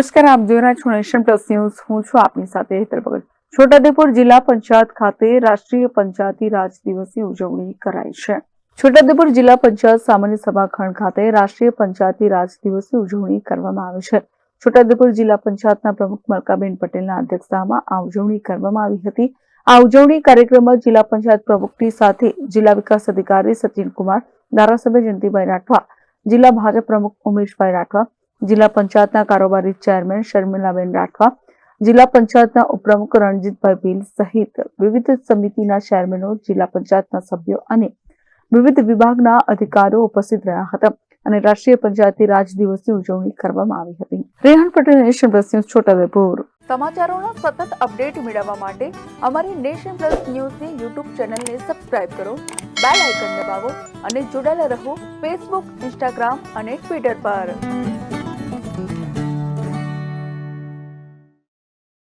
નમસ્કાર, આપ જોઈ રહ્યા છો નેશન પ્લસ ન્યૂઝ. હું છું આપની સાથે હેતરભગત છોટાઉદેપુર જિલ્લા પંચાયત ખાતે રાષ્ટ્રીય પંચાયતી રાજ દિવસની ઉજવણી કરાઈ છે. છોટાઉદેપુર જિલ્લા પંચાયત સામાન્ય સભાખંડ ખાતે રાષ્ટ્રીય પંચાયતી રાજ દિવસની ઉજવણી કરવામાં આવી છે. છોટાઉદેપુર જિલ્લા પંચાયતના પ્રમુખ મલકાબેન પટેલના અધ્યક્ષતામાં આ ઉજવણી કરવામાં આવી હતી. આ ઉજવણી કાર્યક્રમમાં જિલ્લા પંચાયત પ્રમુખની સાથે જિલ્લા વિકાસ અધિકારી સચિન કુમાર, ધારાસભ્ય જયંતિભાઈ રાઠવા, જિલ્લા ભાજપ પ્રમુખ ઉમેશભાઈ રાઠવા જિલ્લા પંચાયતના કારોબારી ચેરમેન શર્મિલાબેન રાઠવા, જિલ્લા પંચાયતના ઉપપ્રમુખ રણજીતભાઈ ભીલ સહિત વિવિધ સમિતિના ચેરમેનો, જિલ્લા પંચાયતના સભ્યો અને વિવિધ વિભાગના અધિકારીઓ ઉપસ્થિત રહ્યા હતા અને રાષ્ટ્રીય પંચાયતી રાજ દિવસની ઉજવણી કરવામાં આવી હતી. Rehan Patel, nation plus news, Chhotaudepur. સમાચારોના સતત અપડેટ મેળવવા માટે અમારી નેશન પ્લસ ન્યૂઝની યુટ્યુબ ચેનલને સબસ્ક્રાઇબ કરો, બેલ આઇકન દબાવો અને જોડાયેલા રહો ફેસબુક, ઇન્સ્ટાગ્રામ અને ટ્વિટર પર. Thank you.